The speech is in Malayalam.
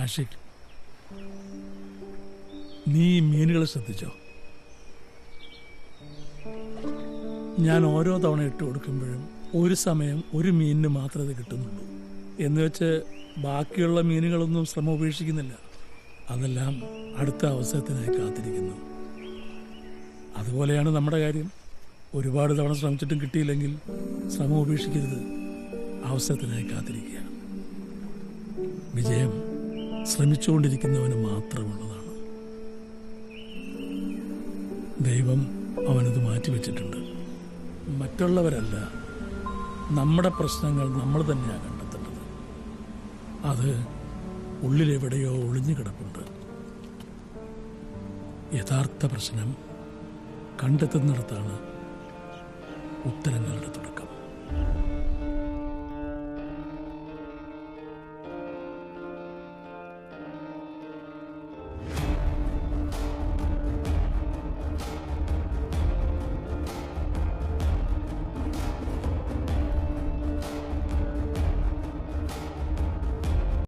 ആഷിഖ് നീ മീനുകളെ ശ്രദ്ധിച്ചോ? ഞാൻ ഓരോ തവണ ഇട്ട് കൊടുക്കുമ്പോഴും ഒരു സമയം ഒരു മീനിന് മാത്രമേ അത് കിട്ടുന്നുള്ളൂ. എന്ന് വെച്ച് ബാക്കിയുള്ള മീനുകളൊന്നും ശ്രമം ഉപേക്ഷിക്കുന്നില്ല. അതെല്ലാം അടുത്ത അവസരത്തിനായി കാത്തിരിക്കുന്നു. അതുപോലെയാണ് നമ്മുടെ കാര്യം. ഒരുപാട് തവണ ശ്രമിച്ചിട്ടും കിട്ടിയില്ലെങ്കിൽ ശ്രമം ഉപേക്ഷിക്കരുത്. അവസരത്തിനായി കാത്തിരിക്കുക വിജയം. ശ്രമിച്ചുകൊണ്ടിരിക്കുന്നവന് മാത്രമുള്ളതാണ്. ദൈവം അവനത് മാറ്റിവെച്ചിട്ടുണ്ട്. മറ്റുള്ളവരല്ല നമ്മുടെ പ്രശ്നങ്ങൾ നമ്മൾ തന്നെയാണ് കണ്ടെത്തേണ്ടത്. അത് ഉള്ളിലെവിടെയോ ഒളിഞ്ഞു കിടപ്പുണ്ട്. യഥാർത്ഥ പ്രശ്നം കണ്ടെത്തുന്നിടത്താണ് ഉത്തരങ്ങളുടെ തുടക്കം.